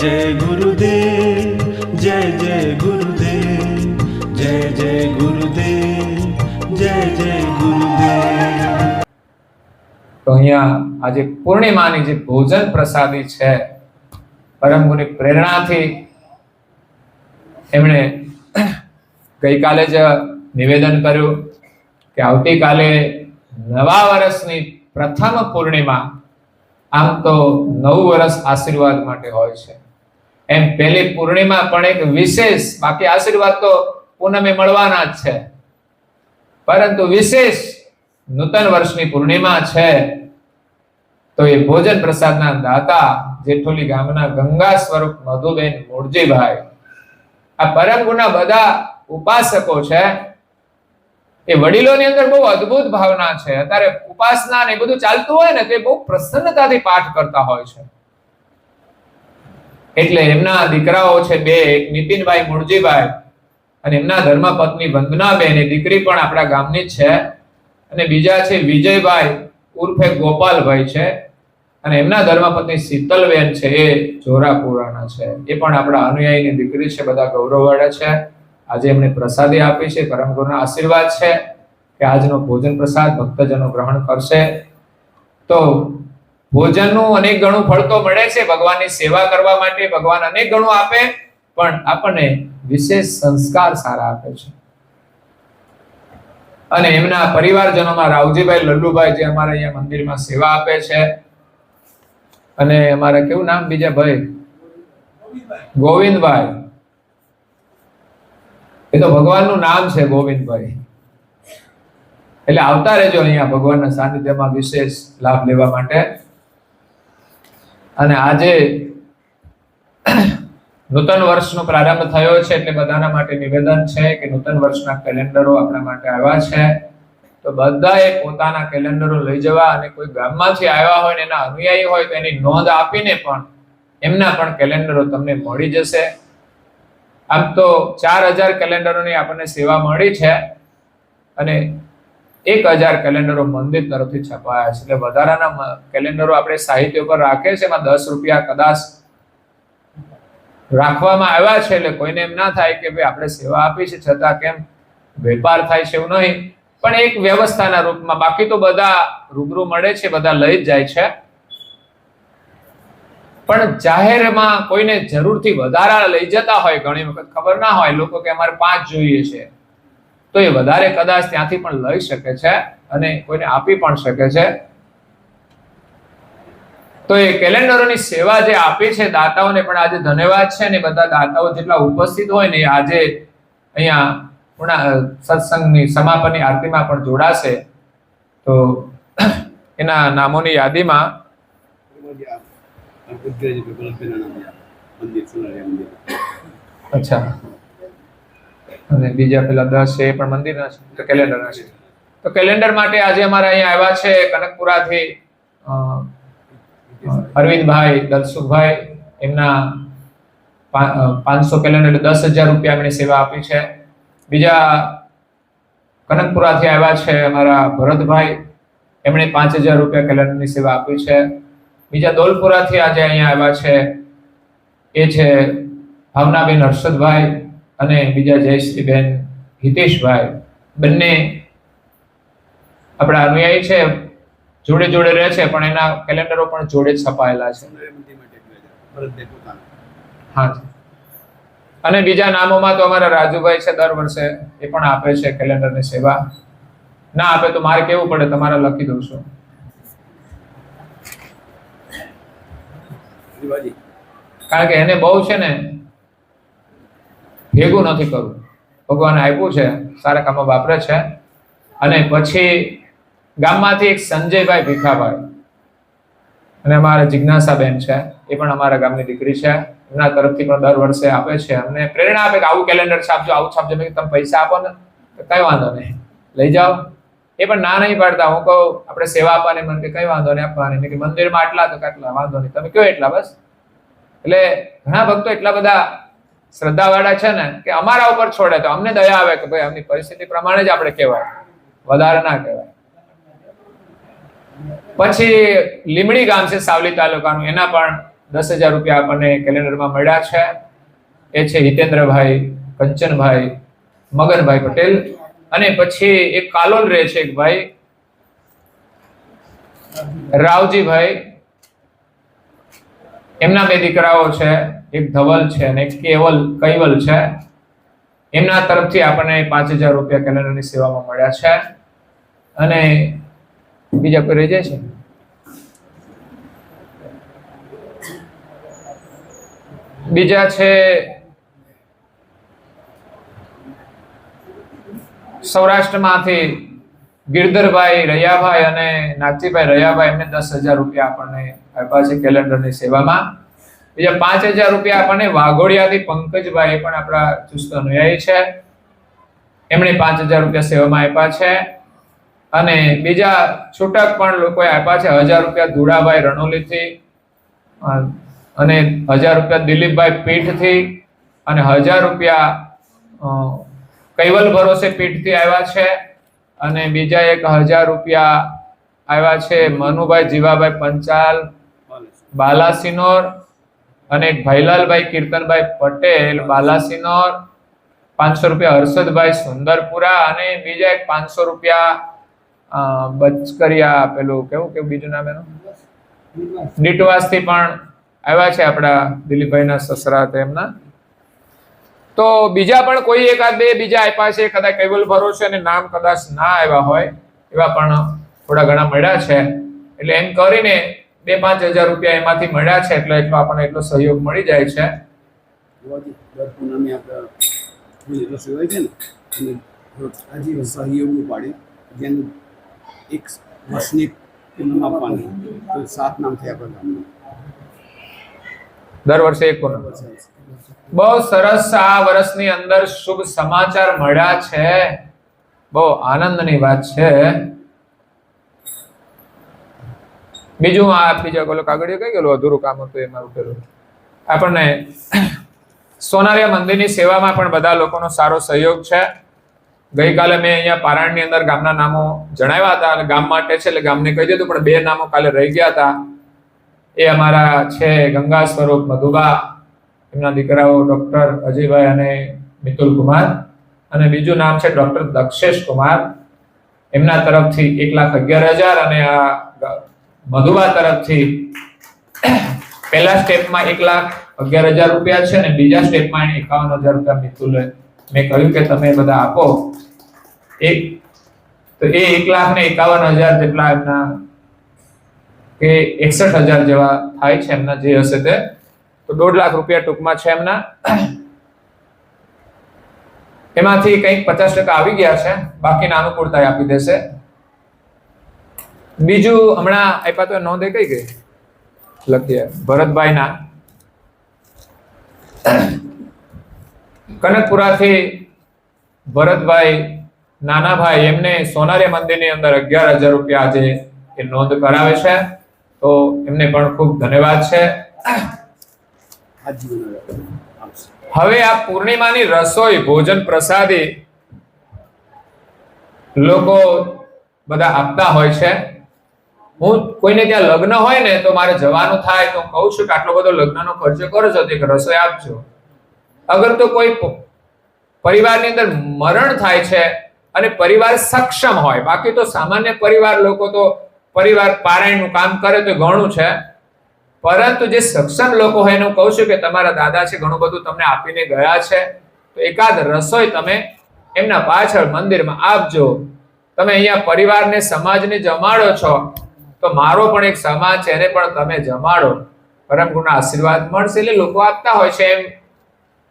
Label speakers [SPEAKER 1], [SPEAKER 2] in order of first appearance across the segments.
[SPEAKER 1] જય ગુરુદેવ જય જય ગુરુદેવ જય જય ગુરુદેવ જય જય ગુરુદેવ
[SPEAKER 2] તો અહીંયા આજે પૂર્ણિમાની જે ભોજન પ્રસાદી છે પરમ ગુરુની પ્રેરણાથી એમણે ગઈકાલે જ નિવેદન કર્યું કે આવતીકાલે નવા વર્ષની પ્રથમ પૂર્ણિમા, આમ તો નવું વર્ષ આશીર્વાદ માટે હોય છે. એમ પહેલી પૂર્ણિમા પણ એક વિશેષ, બાકી આશીર્વાદ તો પૂનમે મળવાના જ છે. પરંતુ વિશેષ નૂતન વર્ષની પૂર્ણિમા છે, તો એ ભોજન પ્રસાદના દાતા જેઠોલી ગામના ગંગા સ્વરૂપ મધુબેન મૂળજીભાઈ આ પરમ ગુના બધા ઉપાસકો છે, એ વડીલોની અંદર બહુ અદ્ભુત ભાવના છે. અત્યારે ઉપાસના ને બધું ચાલતું હોય ને તે બહુ પ્રસન્નતાથી પાઠ કરતા હોય છે. એટલે એમના દીકરાઓ છે બે, એક નીતિનભાઈ મુળજીભાઈ અને એમના ધર્મપત્ની વંદનાબેન. એ દીકરી પણ આપણા ગામની છે. અને બીજા છે વિજયભાઈ ઉર્ફે ગોપાલભાઈ છે. અને એમના ધર્મપત્ની શીતલબેન છે, એ જોરાપુરાના છે. એ પણ આપણા અનુયાયીની દીકરી છે, બધા ગૌરવવાળા છે. આજે એમણે પ્રસાદી આપી છે, પરમ ગુરુના આશીર્વાદ છે કે આજનો ભોજન પ્રસાદ ભક્તજનો ગ્રહણ કરશે. તો ભોજનનું અનેક ગણું ફળ તો મળે છે, ભગવાનની સેવા કરવા માટે ભગવાન અનેક ગણું આપે, પણ આપણને વિશેષ સંસ્કાર સારા આપે છે. અને એમના પરિવારજનોમાં રાવજીભાઈ, લલ્લુભાઈ જે અમારા અહીંયા મંદિરમાં સેવા આપે છે, અને અમારા કેવું નામ બીજા ભાઈ? ગોવિંદભાઈ. એ તો ભગવાનનું નામ છે ગોવિંદભાઈ. એટલે આવતા રહેજો અહીંયા ભગવાનના સાનિધ્યમાં વિશેષ લાભ લેવા માટે. અને આજે નૂતન વર્ષનો પ્રારંભ થયો છે એટલે બધાના માટે નિવેદન છે કે નૂતન વર્ષના કેલેન્ડરો આપણા માટે આવ્યા છે. તો બધાએ પોતાના કેલેન્ડરો લઈ જવા અને કોઈ ગામમાંથી આવ્યા હોય ને એના અનુયાયી હોય તો એની નોંધ આપીને પણ એમના પણ કેલેન્ડરો તમને મળી જશે. આમ તો ચાર હજાર કેલેન્ડરોની આપણને સેવા મળી છે અને એક હજાર કેલેન્ડરો મંદિર તરફથી છપાયા છે. એટલે વધારાના કેલેન્ડરો આપણે સાહિત્ય પર રાખે છે, એમાં દસ રૂપિયા કદાચ રાખવામાં આવ્યા છે, એટલે કોઈને એમ ના થાય કે ભાઈ આપણે સેવા આપી છે, છતાં કેમ વેપાર થાય છે એવું નહીં. પણ એક વ્યવસ્થાના રૂપમાં બાકી તો બધા રૂબરૂ મળે છે, બધા લઈ જ જાય છે. પણ જાહેરમાં કોઈને જરૂરથી વધારા લઈ જતા હોય, ઘણી વખત ખબર ના હોય, લોકો કે અમારે પાંચ જોઈએ છે. તો એ વધારે કદાચ ત્યાંથી પણ લઈ શકે છે અને કોઈને આપી પણ શકે છે. તો એ કેલેન્ડરોની સેવા જે આપી છે દાતાઓને પણ આજે ધન્યવાદ છે ને બધા દાતાઓ જેટલા ઉપસ્થિત હોય ને આજે અહીંયા સત્સંગની સમાપનની આરતીમાં પણ જોડાશે. તો એના નામોની યાદીમાં અચ્છા. અને બીજા પેલા દસ છે એ પણ મંદિરના છે, તો કેલેન્ડરના છે. તો કેલેન્ડર માટે આજે અમારા અહીંયા આવ્યા છે કનકપુરાથી અરવિંદભાઈ દલસુખભાઈ. એમના પાંચસો કેલેન્ડર દસ હજાર રૂપિયા એમણે સેવા આપી છે. બીજા કનકપુરાથી આવ્યા છે અમારા ભરતભાઈ. એમણે પાંચ હજાર રૂપિયા કેલેન્ડરની સેવા આપી છે. બીજા દોલપુરાથી આજે અહીંયા આવ્યા છે એ છે ભાવનાબેન હર્ષદભાઈ. અને બીજા જયશ્રીબેન હિતેશભાઈ બંને આપણા અનુયાયી છે જોડે જોડે રહે છે પણ એના કેલેન્ડરો પણ જોડે જ છપાયેલા છે. હા અને બીજા નામોમાં તો અમારા રાજુભાઈ છે દર વર્ષે એ પણ આપે છે કેલેન્ડરની સેવા. ના આપે તો મારે કેવું પડે? તમારે લખી દઉં છું. કારણ કે એને બહુ છે ને ભેગું નથી કરવું. ભગવાન આપ્યું છે, સારા કામમાં વાપરે છે. અને પછી ગામમાંથી એક સંજયભાઈ ભીખાભાઈ. અને અમારા જિજ્ઞાસાબેન છે, એ પણ અમારા ગામની દીકરી છે. એમના તરફથી પણ દર વર્ષે આપે છે. અમને પ્રેરણા આપે કે આવું કેલેન્ડર છાપજો આવું છાપજો મેં તમે પૈસા આપો ને, તો કઈ વાંધો નહીં. લઈ જાઓ. એ પણ ના નહીં પાડતા. હું કહું, આપણે સેવા આપવાની. મને કે, કઈ વાંધો નહીં આપવાની. કે મંદિરમાં આટલા તો કેટલા? વાંધો નહીં. તમે કયો એટલા બસ? એટલે ઘણા ભક્તો એટલા બધા શ્રદ્ધાવાળા છે ને, કે અમારા ઉપર છોડે તો અમને દયા આવે કે ભાઈ એમની પરિસ્થિતિ પ્રમાણે જ આપણે કહેવાય. વધારે ના કહેવાય. પછી લીમડી ગામ છે સાવલી તાલુકાનું, એના પણ દસ હજાર રૂપિયા આપણને કેલેન્ડરમાં મળ્યા છે. એ છે હિતેન્દ્રભાઈ, કંચનભાઈ, મગનભાઈ પટેલ અને પછી એક કાલોલ રહે છે એક ભાઈ, રાવજીભાઈ. એમના બે દીકરાઓ છે. એક ધવલ છે અને એક કેવલ, કૈવલ છે. એમના તરફથી આપણને પાંચ હજાર રૂપિયા કેલેન્ડરની સેવામાં મળ્યા છે. અને બીજા કોઈ રહી જાય છે? બીજા છે સૌરાષ્ટ્રમાંથી ગિરધરભાઈ રૈયાભાઈ અને નાથીભાઈ રૈયાભાઈ એમને દસ હજાર રૂપિયા આપણને આપ્યા છે કેલેન્ડરની સેવામાં. બીજા પાંચ હજાર રૂપિયા આપણને વાઘોડિયાથી પંકજભાઈ પણ આપણા ચુસ્ત અનુયાયી છે. એમણે પાંચ હજાર રૂપિયા સેવામાં આપ્યા છે. અને બીજા છૂટક પણ લોકોએ આપ્યા છે. હજાર રૂપિયા ધુડાભાઈ રણોલીથી, અને હજાર રૂપિયા દિલીપભાઈ પીઠથી, અને હજાર રૂપિયા કૈવલ ભરોસે પીઠથી આવ્યા છે. અને બીજા એક હજાર રૂપિયા આવ્યા છે મનુભાઈ જીવાભાઈ પંચાલ બાલાસિનોર અને ભાઈલાલભાઈ કીર્તનભાઈ પટેલ, બાલાસિનોર, પાંચસો રૂપિયા, હર્ષદભાઈ સુંદરપુરા અને બીજા એક પાંચસો રૂપિયા બચકરિયા પેલું કેવું કેવું, બીજું નામ એનું? ડીટવાસથી પણ આવ્યા છે આપણા દિલીપભાઈના સસરા એમના. તો બીજા પણ કોઈ એકાદ બે બીજા આપ્યા છે, કદાચ કેબલ ભરોસે અને નામ કદાચ ના આવ્યા હોય, એવા પણ થોડા ઘણા મળ્યા છે. એટલે એમ કરીને બે પાંચ હજાર રૂપિયા એમાંથી મળ્યા છે એટલે એટલો આપણને એટલો સહયોગ મળી જાય છે.
[SPEAKER 3] દર પૂનમે આપણે રસોઈ હોય છે ને અને આજીવન સહયોગનું પાડી જેનું એક વર્ષની પૂનમ આપવાની તો સાત નામ થયા આપણા
[SPEAKER 2] દર વર્ષે એક પૂનમ. બહુ સરસ આ વર્ષની અંદર શુભ સમાચાર મળ્યા છે. બહુ આનંદની વાત છે. બીજું આ બીજા કોલો કાગળિયો કઈ ગયેલું, અધૂરું કામ હતું એમાં ઉઠેલું આપણને સોનારિયા મંદિરની સેવામાં પણ બધા લોકોનો સારો સહયોગ છે. ગઈકાલે મેં અહીંયા પારાયણની અંદર ગામના નામો જણાવ્યા હતા અને ગામ માટે છે એટલે ગામને કહી દીધું, પણ બે નામો કાલે રહી ગયા હતા. એ અમારા છે ગંગા સ્વરૂપ મધુબા, એમના દીકરાઓ ડૉક્ટર અજયભાઈ અને મિતુલ કુમાર. અને બીજું નામ છે ડૉક્ટર દક્ષેશ કુમાર. એમના તરફથી એક લાખ અગિયાર હજાર અને આ મધુબા તરફથી પહેલા સ્ટેપમાં એક લાખ અગિયાર હજાર રૂપિયા છે અને બીજા સ્ટેપમાં એકાવન હજાર રૂપિયા મિતુલે મેં કહ્યું કે તમે બધા આપો. એક તો એ એક લાખ ને એકાવન હજાર જેટલા એમના કે એકસઠ હજાર જેવા થાય છે એમના જે હશે તે. તો દોઢ લાખ રૂપિયા ટૂંકમાં છે એમના. એમાંથી કંઈક પચાસ ટકા આવી ગયા છે. બાકીના અનુકૂળતા આપી દેશે. બીજું હમણાં આપ્યા તો નોંધ એ કઈ ગઈ? લખીએ. ભરતભાઈના. કનકપુરાથી ભરતભાઈ, નાનાભાઈ, એમને સોનારી મંદિરની અંદર અગિયાર હજાર રૂપિયા આજે એ નોંધ કરાવે છે. તો એમને પણ ખૂબ ધન્યવાદ છે. હવે આ પૂર્ણિમાની રસોઈ, ભોજન પ્રસાદી લોકો બધા આપતા હોય છે. હું કોઈને ત્યાં લગ્ન હોય ને તો મારે જવાનું થાય તો કહું છું કે આટલો બધો લગ્નનો ખર્ચો કરો છો તો એક રસોઈ આપજો. અગર તો કોઈ પરિવારની અંદર મરણ થાય છે અને પરિવાર સક્ષમ હોય, બાકી તો સામાન્ય પરિવાર લોકો તો પરિવાર પારાયણનું કામ કરે તો ઘણું છે. પરંતુ જે સક્ષમ લોકો હોય એનું કહું છું કે તમારા દાદા છે, ઘણું બધું તમને આપીને ગયા છે, તો એકાદ રસોઈ તમે એમના પાછળ મંદિરમાં આપજો. તમે અહીંયા પરિવારને, સમાજને જમાડો છો. તો મારો પણ એક સમાજ છે એને પણ તમે જમાડો. પરમ ગુરુના આશીર્વાદ મળશે એટલે લોકો આપતા હોય છે એમ.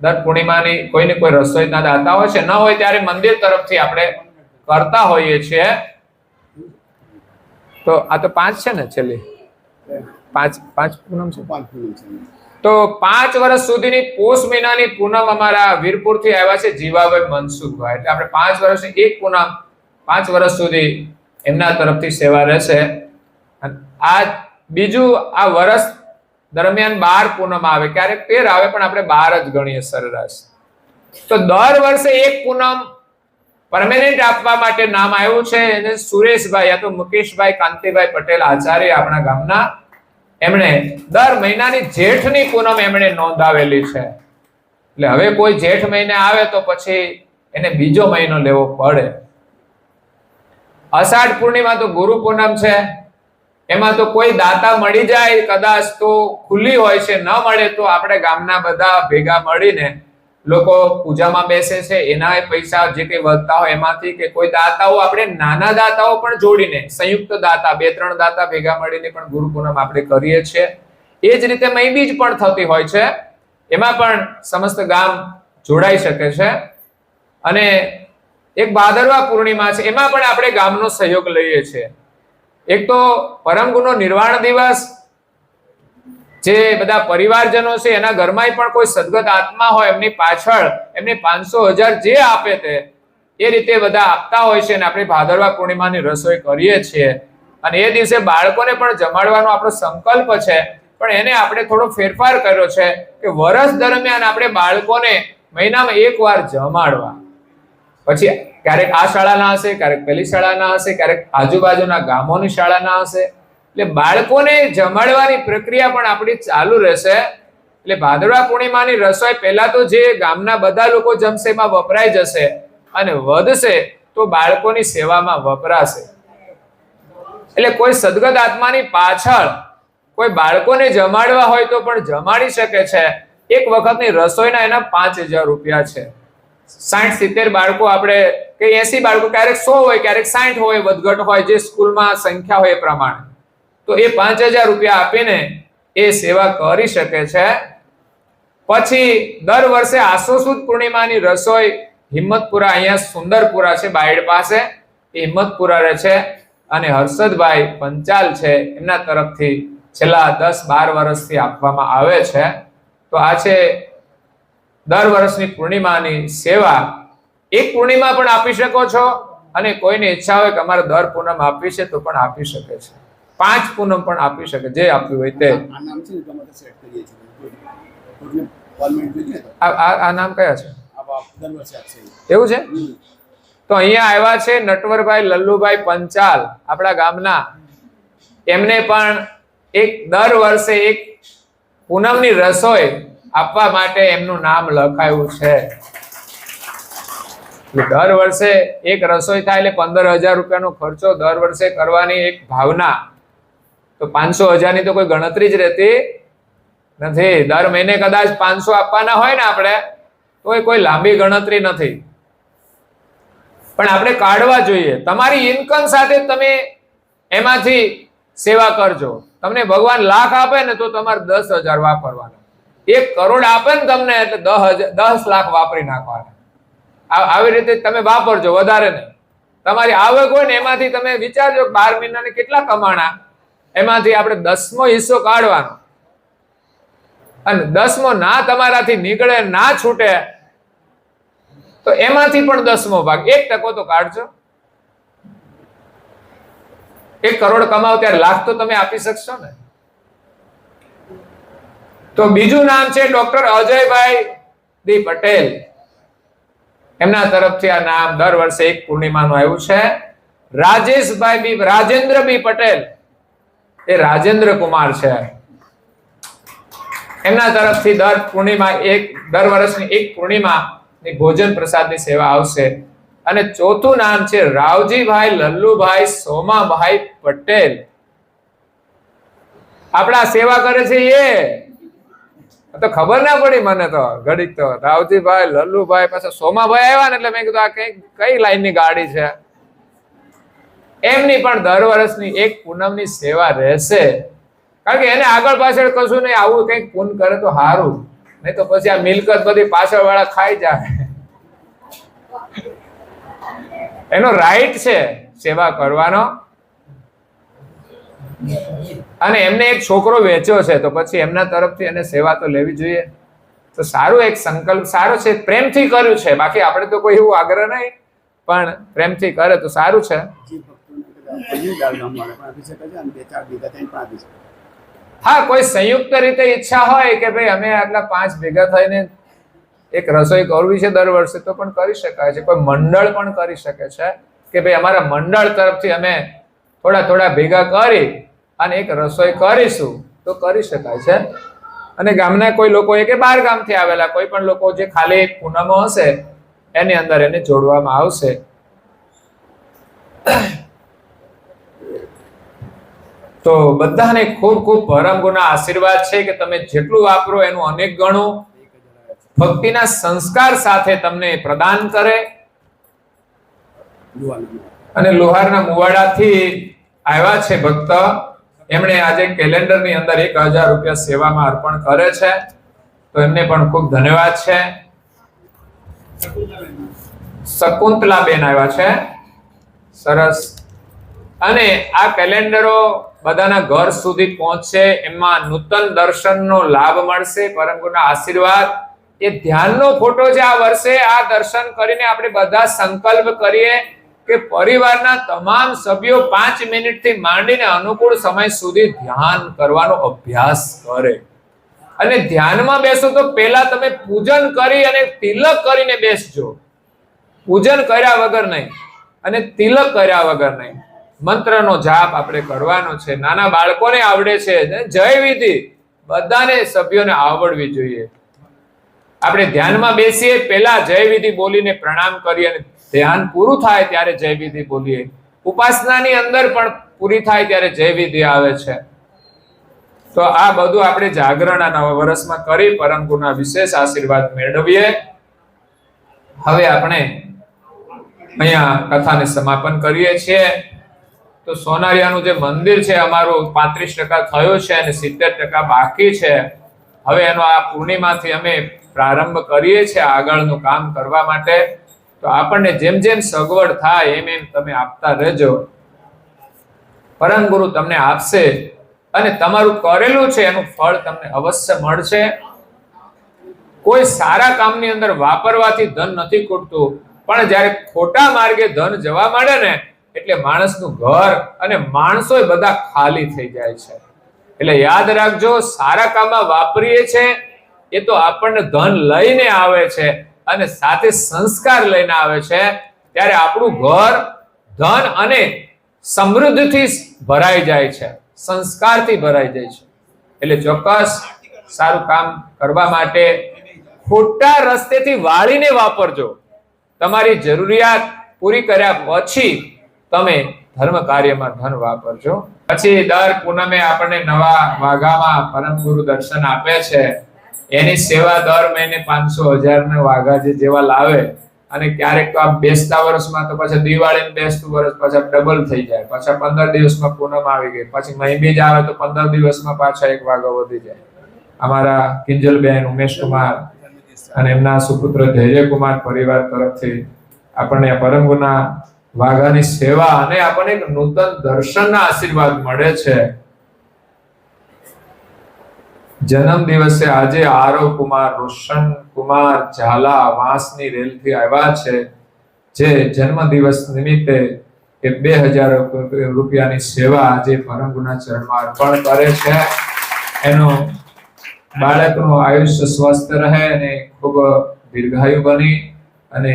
[SPEAKER 2] દર પૂર્ણિમાની કોઈને કોઈ રસોઈના દાતા હોય છે ન હોય ત્યારે મંદિર તરફથી આપણે કરતા હોઈએ છીએ. તો આ તો પાંચ છે ને છેલ્લી? પાંચ પાંચ પૂનમ છે?
[SPEAKER 3] પાંચ પૂનમ છે.
[SPEAKER 2] તો પાંચ વર્ષ સુધીની પોષ મહિનાની પૂનમ અમારા વીરપુરથી આવ્યા છે જીવાભાઈ મનસુખભાઈ. એટલે આપણે પાંચ વર્ષની એક પૂનમ પાંચ વર્ષ સુધી એમના તરફથી સેવા રહેશે. આ બીજું આ વર્ષ દરમિયાન બાર પૂનમ આવે. ક્યારેક તેર આવે, પણ આપણે બાર જ ગણીએ સરેરાશ. તો દર વર્ષે એક પૂનમ પરમેનન્ટ આપવા માટે નામ આવ્યું છે. એને સુરેશભાઈ યા મુકેશભાઈ કાંતિભાઈ પટેલ આચાર્ય આપણા ગામના. એમણે દર મહિનાની જેઠની પૂનમ એમણે નોંધાવેલી છે. એટલે હવે કોઈ જેઠ મહિને આવે તો પછી એને બીજો મહિનો લેવો પડે. અષાઢ પૂર્ણિમા તો ગુરુ પૂનમ છે. એમાં તો કોઈ દાતા મળી જાય, કદાચ તો ખુલ્લી હોય છે, ન મળે તો આપણે ગામના બધા ભેગા મળીને લોકો પૂજામાં બેસે છે એના પૈસા જે કંઈ વધતા હોય એમાંથી કે કોઈ દાતાઓ આપણે નાના દાતાઓ પણ જોડીને, સંયુક્ત દાતા, બે, ત્રણ દાતા ભેગા મળીને પણ ગુરુ પૂનમ આપણે કરીએ છીએ. એ જ રીતે મહીબીજ પણ થતી હોય છે. એમાં પણ સમસ્ત ગામ જોડાઈ શકે છે. અને એક ભાદરવા પૂર્ણિમા છે, એમાં પણ આપણે ગામનો સહયોગ લઈએ છીએ. એક તો પરમ ગુનો નિર્વાણ દિવસ જે બધા પરિવારજનો છે, એના ઘરમાં પણ કોઈ સદગત આત્મા હોય, એમની પાછળ એમને પાંચસો હજાર જે આપે તે, એ રીતે બધા આપતા હોય છે અને આપણે ભાદરવા પૂર્ણિમાની રસોઈ કરીએ છીએ. અને એ દિવસે બાળકોને પણ જમાડવાનો આપણો સંકલ્પ છે, પણ એને આપણે થોડો ફેરફાર કર્યો છે કે વર્ષ દરમિયાન આપણે બાળકોને મહિનામાં એક વાર જમાડવા. પછી ક્યારેક આ શાળાના હશે, ક્યારેક પેલી શાળાના હશે, ક્યારેક આજુબાજુના ગામોની શાળાના હશે. એટલે બાળકોને જમાડવાની પ્રક્રિયા પણ આપણી ચાલુ રહેશે. એટલે ભાદરવા પૂર્ણિમાની રસોઈ પહેલા તો જે ગામના બધા લોકો જમશે એમાં વપરાઈ જશે અને વધશે તો બાળકોની સેવામાં વપરાશે. એટલે કોઈ સદગત આત્માની પાછળ કોઈ બાળકોને જમાડવા હોય તો પણ જમાડી શકે છે. એક વખતની રસોઈના એના પાંચ હજાર રૂપિયા છે. સાઠ સિત્તેર બાળકો આપણે કે એસી બાળકો, ક્યારેક સો હોય, ક્યારેક સાઠ હોય, વધઘટ હોય, જે સ્કૂલમાં સંખ્યા હોય એ પ્રમાણે. તો એ પાંચ હજાર રૂપિયા આપીને એ સેવા કરી શકે છે. પછી દર વર્ષે આસો સુદ પૂર્ણિમાની રસોઈ હિંમતપુરા, અહીંયા સુંદરપુરા છે, બાયડ પાસે. એ હિંમતપુરા રહે છે અને હર્ષદભાઈ પંચાલ છે, એમના તરફથી છેલ્લા દસ બાર વર્ષથી આપવામાં આવે છે. તો આ છે દર વર્ષની પૂર્ણિમાની સેવા એક પૂર્ણિમા પણ આપી શકો છો અને કોઈને ઈચ્છા હોય કે અમારે દર પૂનમ આપવી છે તો પણ આપી શકે છે. પાંચ પૂનમ પણ આપી શકે જે આપ્યું હોય તે.
[SPEAKER 3] આ નામ
[SPEAKER 2] કયા છે? એવું છે? તો અહીંયા આવ્યા છે નટવરભાઈ લલ્લુભાઈ પંચાલ આપણા ગામના. એમને પણ એક દર વર્ષે એક પૂનમની રસોઈ આપવા માટે એમનું નામ લખાયું છે. દર વર્ષે એક રસોઈ થાય એટલે પંદર હજાર રૂપિયાનો ખર્ચો દર વર્ષે કરવાની એક ભાવના. તો પાંચસો હજારની તો કોઈ ગણતરી જ રહેતી નથી. દર મહિને કદાચ પાંચસો આપવાના હોય ને આપણે તો એ કોઈ લાંબી ગણતરી નથી. પણ આપણે કાઢવા જોઈએ. તમારી ઇન્કમ સાથે તમે એમાંથી સેવા કરજો. તમને ભગવાન લાખ આપે ને તો તમારે દસ હજાર વાપરવાના. એક કરોડ આપે ને તમને એટલે દસ દસ લાખ વાપરી નાખવાના. આવી રીતે તમે વાપરજો, વધારે નહીં. તમારી આવક હોય ને એમાંથી તમે વિચારજો બાર મહિનાને કેટલા કમાણા. એમાંથી આપણે દસમો હિસ્સો કાઢવાનો. અને દસમો ના તમારાથી નીકળે, ના છૂટે, તો એમાંથી પણ દસમો ભાગ. એક ટકો તો કાઢજો. એક કરોડ કમાવ ત્યારે લાખ તો તમે આપી શકશો ને. તો બીજું નામ છે ડોક્ટર અજયભાઈ દી પટેલ. એમના તરફથી આ નામ દર વર્ષે એક પૂર્ણિમાનું આવ્યું છે. રાજેશભાઈ બી, રાજેન્દ્ર બી પટેલ. એ રાજેન્દ્ર કુમાર છે. એમના તરફથી દર પૂર્ણિમા એક, દર વર્ષની એક પૂર્ણિમા ની ભોજન પ્રસાદની સેવા આવશે. અને ચોથું નામ છે રાવજીભાઈ લલ્લુભાઈ સોમાભાઈ પટેલ. આપણા સેવા કરે છે એ. તો ખબર ના પડી મને તો, ઘડીક તો. રાવજીભાઈ લલ્લુભાઈ પાછા સોમાભાઈ આવ્યા ને એટલે મેં કીધું, આ કઈ કઈ લાઈનની ગાડી છે? એમની પણ દર વર્ષની એક પૂનમની સેવા રહેશે. કારણ કે એને આગળ પાછળ કશું નહીં, આવું કંઈક પૂન કરે તો સારું નહીં તો પછી આ મિલકત બધી પાછળ વાળા ખાઈ જાય. એનો રાઈટ છે સેવા કરવાનો. અને એમને એક છોકરો વેચ્યો છે તો પછી એમના તરફથી એને સેવા તો લેવી જોઈએ. તો સારું એક સંકલ્પ સારો છે પ્રેમથી કર્યું છે. બાકી આપણે તો કોઈ એવું આગ્રહ નહીં પણ પ્રેમથી કરે તો સારું છે. હા કોઈ સંયુક્ત રીતે ઈચ્છા હોય કે ભાઈ અમે આટલા પાંચ ભેગા થઈને એક રસોઈ કરવી છે દર વર્ષે તો પણ કરી શકાય છે. કોઈ મંડળ પણ કરી શકે છે કે ભાઈ અમારા મંડળ તરફથી અમે થોડા થોડા ભેગા કરી અને એક રસોઈ કરીશું તો કરી શકાય છે. અને ગામના કોઈ લોકો કે બાર ગામથી આવેલા, કોઈ પણ લોકો જે ખાલી પૂનમો હશે, એની અંદર એને જોડવામાં આવશે. તો બધાને ખૂબ ખૂબ પરમ ગુના આશીર્વાદ છે કે તમે જેટલું વાપરો એનું અનેક ગણું ભક્તિના સંસ્કાર સાથે તમને પ્રદાન કરે. અને લોહારના મુવાડાથી આવ્યા છે ભક્ત. એમણે આજે કેલેન્ડરની અંદર એક હજાર રૂપિયા સેવામાં અર્પણ કરે છે. તો એમને પણ ખૂબ ધન્યવાદ છે. શકુંતલા બેન આવ્યા છે. સરસ. અને આ કેલેન્ડરો બધાના ઘર સુધી પહોંચશે. એમાં નૂતન દર્શનનો લાભ મળશે. પરમ આશીર્વાદ. એ ધ્યાનનો ફોટો છે આ વર્ષે આ દર્શન કરીને આપણે બધા સંકલ્પ કરીએ. કે પરિવારના તમામ સભ્યો પાંચ મિનિટથી માંડીને અનુકૂળ સમય સુધી ધ્યાન કરવાનો અભ્યાસ કરે. અને ધ્યાનમાં બેસો તો પહેલા તમે પૂજન કરી અને તિલક કરીને બેસજો. પૂજન કર્યા વગર નહીં. અને તિલક કર્યા વગર નહીં. મંત્રનો જાપ આપણે કરવાનો છે. નાના બાળકોને આવડે છે. જય વિધિ. બધાને સભ્યોને આવડવી જોઈએ. આપણે ધ્યાનમાં બેસીએ, પહેલા જય વિધિ બોલીને પ્રણામ કરીએ અને ધ્યાન પૂરું થાય ત્યારે જય વિધિ બોલીએ. ઉપાસનાની અંદર પણ પૂરી થાય ત્યારે જય વિધિ આવે છે. તો આ બધું આપણે જાગરણ આ નવા વર્ષમાં કરી પરમ વિશેષ આશીર્વાદ મેળવીએ. હવે આપણે અહીંયા કથાને સમાપન કરીએ છીએ. તો સોનારિયાનું જે મંદિર છે, અમારું પાંત્રીસ ટકા થયું છે અને સિત્તેર ટકા બાકી છે. હવે એનો આ પૂર્ણિમાથી અમે પ્રારંભ કરીએ છીએ આગળનું કામ કરવા માટે, તો આપણને જેમ જેમ સગવડ થાય, એમ એમ તમે આપતા રહેજો. પરમ ગુરુ તમને આપશે અને તમારું કરેલું છે, એનું ફળ તમને અવશ્ય મળશે. કોઈ સારા કામની અંદર વાપરવાથી ધન નથી ખૂટતું, પણ જ્યારે ખોટા માર્ગે ધન જવા માંડે ને, એટલે માણસનું ઘર અને માણસો બધા ખાલી થઈ જાય છે. એટલે યાદ રાખજો, સારા કામમાં વાપરીએ છે એ તો આપણને ધન લઈને આવે છે અને સાથે સંસ્કાર લઈને આવે છે. ત્યારે આપણું ઘર ધન અને સમૃદ્ધિથી ભરાઈ જાય છે. સંસ્કારથી ભરાઈ જાય છે. એટલે ચોક્કસ સારું કામ કરવા માટે ખોટા રસ્તેથી વાળીને વાપરજો. તમારી જરૂરિયાત પૂરી કર્યા પછી તમે ધર્મ કાર્યમાં ધન વાપરજો. પછી દર પૂનમે આપણને નવા વાઘામાં પરમ ગુરુ દર્શન આપે છે. એની સેવા દર મહિને પાંચસો હજાર ના વાઘા જે જેવા લાવે અને ક્યારેક તો આ બેસતા વર્ષમાં તો પછી દિવાળી બેસતું વર્ષ પાછા ડબલ થઈ જાય. પાછા પંદર દિવસમાં પૂનમ આવી ગઈ. પછી મહીબીજ આવે તો પંદર દિવસમાં પાછા એક વાઘો વધી જાય. અમારા કિંજલબેન ઉમેશ કુમાર અને એમના સુપુત્ર ધૈર્યકુમાર પરિવાર તરફથી આપણને પરંગુના વાઘાની સેવા અને આપણને એક નૂતન દર્શનના આશીર્વાદ મળે છે. જન્મ દિવસે આજે આરવ કુમાર, રોશન કુમાર, ઝાલા વાંસની રેલથી આવ્યા છે, જે જન્મ દિવસ નિમિત્તે એ બે હજાર રૂપિયાની સેવા આજે પરમ ગુના ચરણમાં અર્પણ કરે છે. એનો બાળકનું આયુષ્ય સ્વસ્થ રહે અને ખૂબ દીર્ઘાયુ બની અને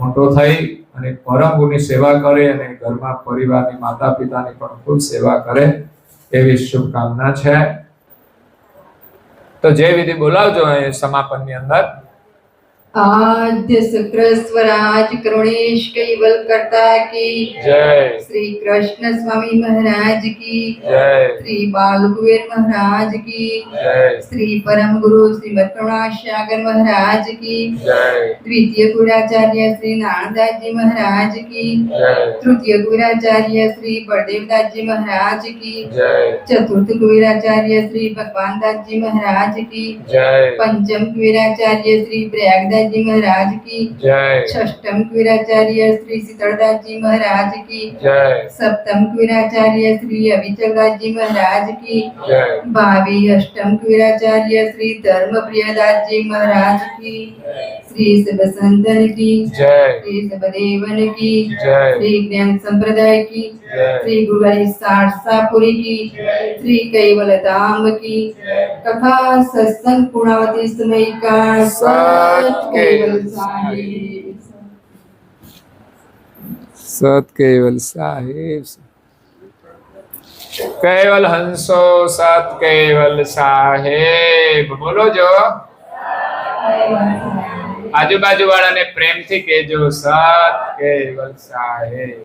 [SPEAKER 2] મોટો થઈ અને પરમ ગુની સેવા કરે અને ઘરમાં પરિવારની માતા પિતાની પણ ખૂબ સેવા કરે એવી શુભકામના છે. તો જે વિધિ બોલાવજો એ સમાપનની અંદર.
[SPEAKER 4] आद्य शुक्र स्वराज करुणेश कैवल करता की
[SPEAKER 2] जय।
[SPEAKER 4] श्री कृष्ण स्वामी महाराज की
[SPEAKER 2] जय।
[SPEAKER 4] श्री बाल कुबेर महाराज की
[SPEAKER 2] जय।
[SPEAKER 4] श्री परम गुरु श्रीमद करुणाश्यागर महाराज की
[SPEAKER 2] जय।
[SPEAKER 4] द्वितीय गुराचार्य श्री नारायणदास जी महाराज की
[SPEAKER 2] जय।
[SPEAKER 4] तृतीय गुराचार्य श्री बड़देवदास जी महाराज की
[SPEAKER 2] जय।
[SPEAKER 4] चतुर्थ गुराचार्य श्री भगवान दास जी महाराज की
[SPEAKER 2] जय।
[SPEAKER 4] पंचम गुराचार्य श्री प्रयागदास जी महाराज की।
[SPEAKER 2] जय।
[SPEAKER 4] षष्टम क्वीराचार्य श्री शीतलदास जी महाराज की।
[SPEAKER 2] जय।
[SPEAKER 4] सप्तम क्वीराचार्य श्री अभिचलदास जी महाराज की।
[SPEAKER 2] जय।
[SPEAKER 4] भावी अष्टम क्वीराचार्य श्री धर्म प्रियदास जी महाराज की। श्री सबसंतन की।
[SPEAKER 2] जय।
[SPEAKER 4] श्री सबदेवन की।
[SPEAKER 2] जय।
[SPEAKER 4] श्री ज्ञान संप्रदाय की। श्री गुरुवारी सारसापुरी की। श्री कैवल धाम की कथा सत्संग पूर्णावती समय का सत्य કેવલ
[SPEAKER 2] સત કેવલ સાહેબ કેવલ હંસો સત કેવલ સાહેબ બોલો જો. આજુબાજુ વાળાને પ્રેમથી કેજો સત કેવલ સાહેબ